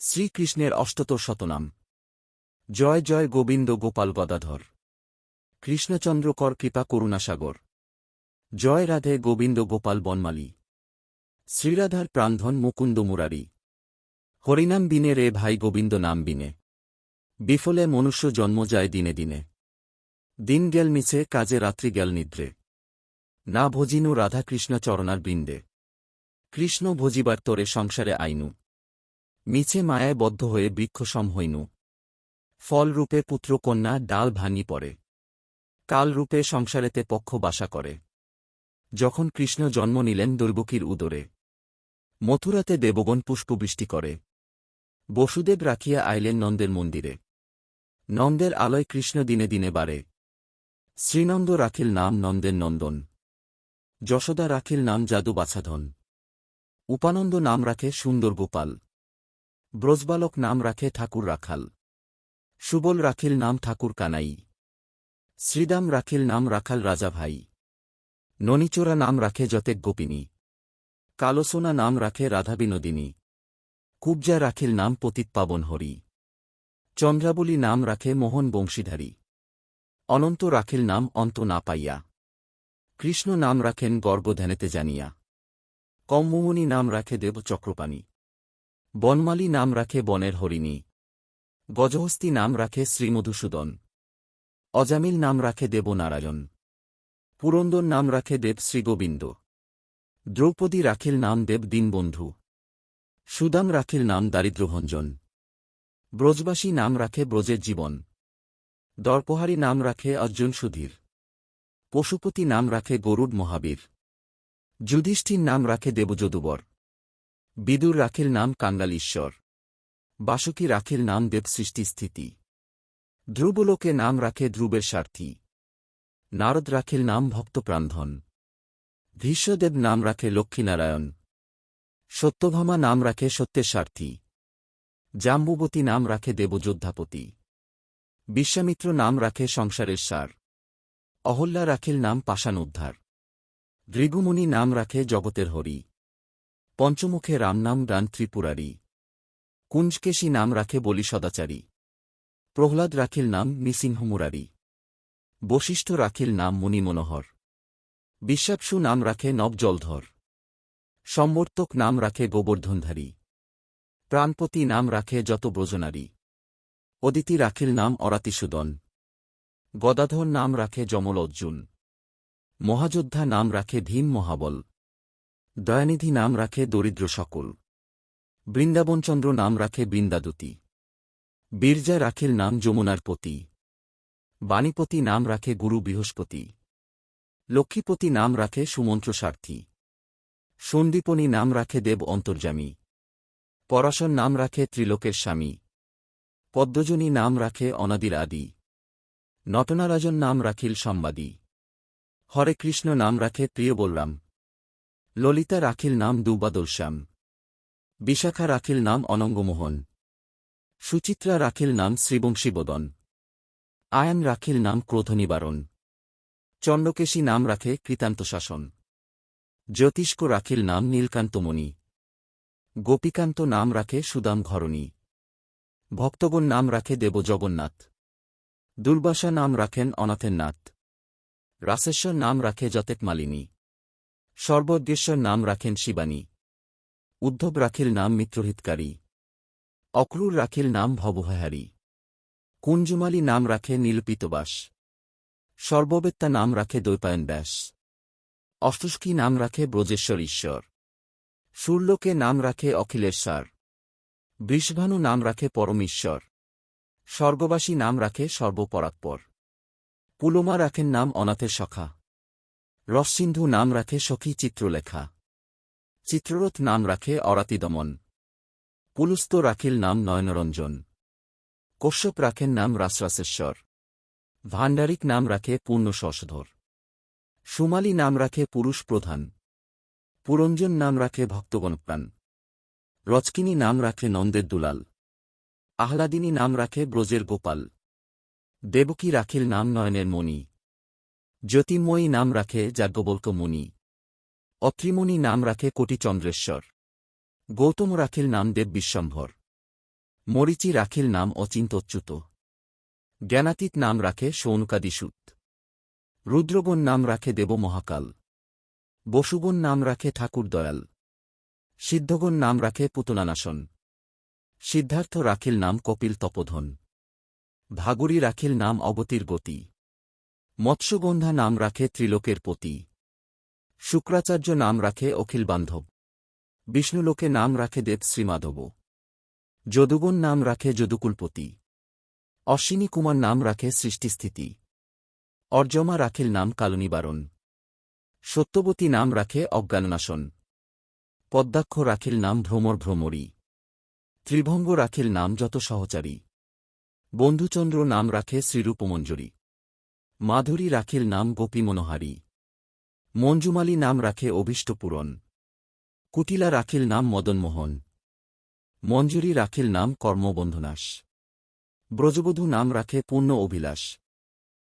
শ্রীকৃষ্ণের অষ্টত শতনাম। জয় জয় গোবিন্দ গোপাল গদাধর। কৃষ্ণচন্দ্র কর কৃপা করুণাসাগর। জয় রাধে গোবিন্দ গোপাল বনমালী। শ্রীরাধার প্রাণধন মুকুন্দ মুরারি। হরিনাম বিনে রে ভাই গোবিন্দ নাম বিনে। বিফলে মনুষ্য জন্ম যায় দিনে দিনে। দিন গেল মিছে, কাজে রাত্রি গেল নিদ্রে। না ভজিনু রাধাকৃষ্ণ চরণার বৃন্দে। কৃষ্ণ ভজিবার তোরে সংসারে আইনু। মিছে মায়ায় বদ্ধ হয়ে বৃক্ষসম হইনু। ফলরূপে পুত্রকন্যা ডাল ভাঙি পড়ে। কালরূপে সংসারেতে পক্ষ বাসা করে। যখন কৃষ্ণ জন্ম নিলেন দুর্বকীর উদরে। মথুরাতে দেবগণ পুষ্পবৃষ্টি করে। বসুদেব রাখিয়া আইলেন নন্দের মন্দিরে। নন্দের আলয় কৃষ্ণ দিনে দিনে বাড়ে। শ্রীনন্দ রাখিল নাম নন্দের নন্দন। যশোদা রাখিল নাম জাদু বাছাধন উপানন্দ নাম রাখে সুন্দর গোপাল ব্রজবালক নাম রাখে ঠাকুর রাখাল। সুবল রাখিল নাম ঠাকুর কানাই। শ্রীদাম রাখিল নাম রাখাল রাজা ভাই। ননিচোরা নাম রাখে যতেক গোপিনী। কালসোনা নাম রাখে রাধা বিনোদিনী। কুবজা রাখিল নাম পতিত পাবন হরি। চন্দ্রাবলী নাম রাখে মোহন বংশীধারী। অনন্ত রাখিল নাম অন্ত না পাইয়া। কৃষ্ণ নাম রাখেন গর্গধ্যানেতে জানিয়া। কম্মমণি নাম রাখে দেব চক্রপাণী বনমালী নাম রাখে বনের হরিণী। গজহস্তি নাম রাখে শ্রীমধুসূদন। অজামিল নাম রাখে দেবনারায়ণ। পুরন্দর নাম রাখে দেব শ্রীগোবিন্দ। দ্রৌপদী রাখিল নাম দেব দীনবন্ধু। সুদাম রাখিল নাম দারিদ্র্যভঞ্জন ব্রজবাসী নাম রাখে ব্রজের জীবন। দর্পহারী নাম রাখে অর্জুন সুধীর। পশুপতি নাম রাখে গরুড মহাবীর। যুধিষ্ঠির নাম রাখে দেবযদুবর। বিদুর রাখিল নাম কাঙ্গাল ঈশ্বর। বাসুকি রাখিল নাম দেব সৃষ্টি স্থিতি। ধ্রুবলোকে নাম রাখে ধ্রুবের স্বার্থী নারদ রাখিল নাম ভক্তপ্রান্ধন ভীষ্মদেব নাম রাখে লক্ষ্মীনারায়ণ। সত্যভামা নাম রাখে সত্যের স্বার্থী জাম্বুবতী নাম রাখে দেবযোদ্ধাপতি। বিশ্বামিত্র নাম রাখে সংসারের সার। অহল্যা রাখিল নাম পাষাণ উদ্ধার। ভৃগুমুনি নাম রাখে জগতের হরি। পঞ্চমুখে রামনাম রান ত্রিপুরারি। কুঞ্জকেশী নাম রাখে বলি সদাচারী। প্রহ্লাদ রাখিল নাম নৃসিংহ মুরারি বশিষ্ঠ রাখিল নাম মুনি মনোহর বিশ্বাপসু নাম রাখে নব জলধর সম্বর্তক নাম রাখে গোবর্ধনধারী। প্রাণপতি নাম রাখে যত ব্রজনারী অদিতি রাখিল নাম অরাতিসুদন। গদাধর নাম রাখে যমল অর্জুন মহাযোদ্ধা নাম রাখে ভীম মহাবল। দয়ানিধি নাম রাখে দরিদ্র সকল। বৃন্দাবনচন্দ্র নাম রাখে বৃন্দাদতী। বীরজা রাখিল নাম যমুনার পতি। বাণীপতি নাম রাখে গুরু বৃহস্পতি। লক্ষ্মীপতি নাম রাখে সুমন্ত্র সার্থী। সন্দীপনী নাম রাখে দেব অন্তর্যামী। পরাশর নাম রাখে ত্রিলোকের স্বামী। পদ্মজনী নাম রাখে অনাদির আদি নটনারাজন নাম রাখিল সম্বাদী। হরে কৃষ্ণ নাম রাখে প্রিয় বলরাম। ললিতা রাখিল নাম দুবাদল শ্যাম বিশাখা রাখিল নাম অনঙ্গমোহন। সুচিত্রা রাখিল নাম শ্রীবংশীবদন। আয়ান রাখিল নাম ক্রোধনিবারণ। চণ্ডকেশী নাম রাখে কৃতান্ত শাসন জ্যোতিষ্ক রাখিল নাম নীলকান্তমণি। গোপীকান্ত নাম রাখে সুদাম ঘরণী ভক্তগণ নাম রাখে দেব জগন্নাথ দুর্বাসা নাম রাখেন অনাথের নাথ। রাসেশ্বর নাম রাখে যতেক মালিনী। সর্বজ্ঞেশ্বর নাম রাখেন শিবানী। উদ্ধব রাখিল নাম মিত্রহিতকারী। অক্রুর রাখিল নাম ভবহারী কুঞ্জুমালী নাম রাখে নীলপিতবাস। সর্ববেত্তা নাম রাখে দৈপায়ন ব্যাস অষ্টুষ্কী নাম রাখে ব্রজেশ্বর ঈশ্বর। সুরলোকে নাম রাখে অখিলেশ্বর। বৃষভানু নাম রাখে পরমেশ্বর। স্বর্গবাসী নাম রাখে সর্বপরাৎপর পুলোমা রাখেন নাম অনাথের সখা। রসসিন্ধু নাম রাখে সখী চিত্রলেখা। চিত্ররথ নাম রাখে অরাতিদমন। পুলুস্ত রাখিল নাম নয়নরঞ্জন। কশ্যপ রাখেন নাম রাসরাসেশ্বর। ভাণ্ডারিক নাম রাখে পূর্ণ শশধর সুমালী নাম রাখে পুরুষ প্রধান পুরঞ্জন নাম রাখে ভক্তগণপ্রাণ। রচকিনী নাম রাখে নন্দের দুলাল। আহ্লাদিনী নাম রাখে ব্রজের গোপাল। দেবকী রাখিল নাম নয়নের মণি। জ্যোতির্ময়ী নাম রাখে যাজ্ঞবল্ক মুনি। অত্রিমণি নাম রাখে কোটি চন্দ্রেশ্বর গৌতম রাখিল নাম দেব বিশ্বম্ভর। মরিচি রাখিল নাম অচিন্তচ্যুত জ্ঞানাতীত নাম রাখে সৌনকাদিসুত। রুদ্রবন নাম রাখে দেব মহাকাল। বসুবন নাম রাখে ঠাকুর দয়াল। সিদ্ধগণ নাম রাখে পুতনানাশন সিদ্ধার্থ রাখিল নাম কপিল তপোধন। ভাগুরী রাখিল নাম অবতীর গতি। মৎস্যগন্ধা নাম রাখে ত্রিলোকের পতি। শুক্রাচার্য নাম রাখে অখিল বান্ধব। বিষ্ণুলোকে নাম রাখে দেব শ্রীমাধব। যদুবন নাম রাখে যদুকুলপতি। অশ্বিনী কুমার নাম রাখে সৃষ্টিস্থিতি। অর্জমা রাখিল নাম কালনিবারণ। সত্যবতী নাম রাখে অজ্ঞাননাশন। পদ্মাক্ষ রাখিল নাম ভ্রমর ভ্রমরী। ত্রিভঙ্গ রাখিল নাম যত সহচারী। বন্ধুচন্দ্র নাম রাখে শ্রীরূপমঞ্জরী। মাধুরী রাখিল নাম গোপী মনোহারী। মঞ্জুমালী নাম রাখে অভীষ্টপূরণ কুটিলা রাখিল নাম মদনমোহন মঞ্জুরী রাখিল নাম কর্মবন্ধনাশ। ব্রজবধূ নাম রাখে পূর্ণ অভিলাষ।